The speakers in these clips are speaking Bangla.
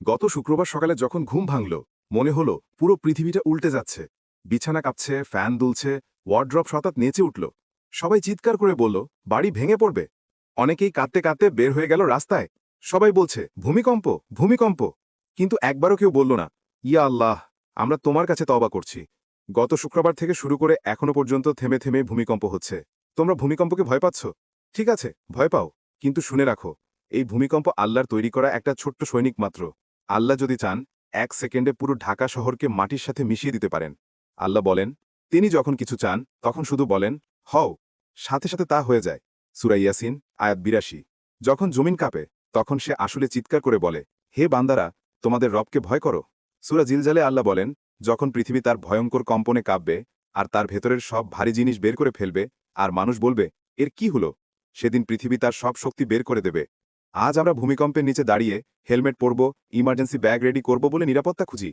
গত শুক্রবার সকালে যখন ঘুম ভাঙল, মনে হলো পুরো পৃথিবীটা উল্টে যাচ্ছে। বিছানা কাঁপছে, ফ্যান দুলছে ওয়ার্ড্রপ শতাৎ নেচে উঠল। সবাই চিৎকার করে বলল, বাড়ি ভেঙে পড়বে। অনেকেই কাঁদতে কাঁদতে বের হয়ে গেল রাস্তায়। সবাই বলছে, ভূমিকম্প ভূমিকম্প। কিন্তু একবারও কেউ বলল না, ইয়া আল্লাহ, আমরা তোমার কাছে তবা করছি। গত শুক্রবার থেকে শুরু করে এখনও পর্যন্ত থেমে থেমে ভূমিকম্প হচ্ছে। তোমরা ভূমিকম্পকে ভয় পাচ্ছ? ঠিক আছে, ভয় পাও। কিন্তু শুনে রাখো, এই ভূমিকম্প আল্লাহর তৈরি করা একটা ছোট্ট সৈনিক মাত্র। আল্লাহ যদি চান, এক সেকেন্ডে পুরো ঢাকা শহরকে মাটির সাথে মিশিয়ে দিতে পারেন। আল্লাহ বলেন, তিনি যখন কিছু চান, তখন শুধু বলেন, হও। সাথে সাথে তা হয়ে যায়। সুরাইয়াসিন আয়াত বিরাশি। যখন জমিন কাঁপে, তখন সে আসলে চিৎকার করে বলে, হে বান্দারা, তোমাদের রবকে ভয় করো? সুরা জিলজালে আল্লাহ বলেন, যখন পৃথিবী তার ভয়ঙ্কর কম্পনে কাঁপবে আর তার ভেতরের সব ভারী জিনিস বের করে ফেলবে, আর মানুষ বলবে, এর কি হলো সেদিন পৃথিবী তার সব শক্তি বের করে দেবে। আজ আমরা ভূমিকম্পের নিচে দাঁড়িয়ে হেলমেট পরব ইমার্জেন্সি ব্যাগ রেডি করব বলে নিরাপত্তা খুঁজি।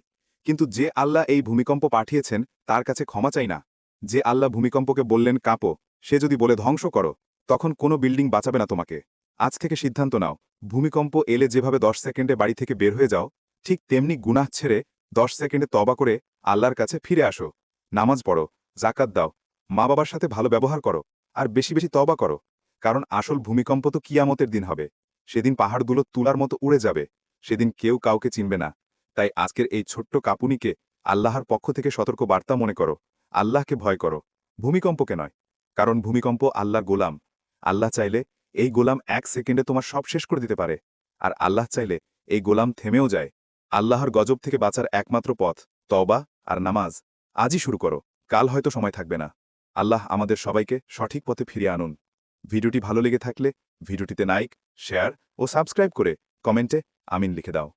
কিন্তু যে আল্লাহ এই ভূমিকম্প পাঠিয়েছেন, তার কাছে ক্ষমা চাই না। যে আল্লাহ ভূমিকম্পকে বললেন, কাঁপো। সে যদি বলে, ধ্বংস করো, তখন কোনো বিল্ডিং বাঁচাবে না তোমাকে। আজ থেকে সিদ্ধান্ত নাও, ভূমিকম্প এলে যেভাবে দশ সেকেন্ডে বাড়ি থেকে বের হয়ে যাও, ঠিক তেমনি গুনাহ ছেড়ে দশ সেকেন্ডে তবা করে আল্লাহর কাছে ফিরে আসো। নামাজ পড়ো জাকাত দাও মা বাবার সাথে ভালো ব্যবহার করো, আর বেশি বেশি তবা করো, কারণ আসল ভূমিকম্প তো কিয়ামতের দিন হবে। সেদিন পাহাড়গুলো তুলার মতো উড়ে যাবে, সেদিন কেউ কাউকে চিনবে না। তাই আজকের এই ছোট্ট কাপুনিকে আল্লাহর পক্ষ থেকে সতর্ক বার্তা মনে করো, আল্লাহকে ভয় করো। ভূমিকম্পকে নয়, কারণ ভূমিকম্প আল্লাহর গোলাম। আল্লাহ চাইলে এই গোলাম এক সেকেন্ডে তোমার সব শেষ করে দিতে পারে, আর আল্লাহ চাইলে এই গোলাম থেমেও যায়। আল্লাহর গজব থেকে বাঁচার একমাত্র পথ তওবা আর নামাজ। আজই শুরু করো, কাল হয়তো সময় থাকবে না। আল্লাহ আমাদের সবাইকে সঠিক পথে ফিরিয়ে আনুন। ভিডিওটি ভালো লেগে থাকলে ভিডিওটিতে লাইক শেয়ার ও সাবস্ক্রাইব করে কমেন্টে আমিন লিখে দাও।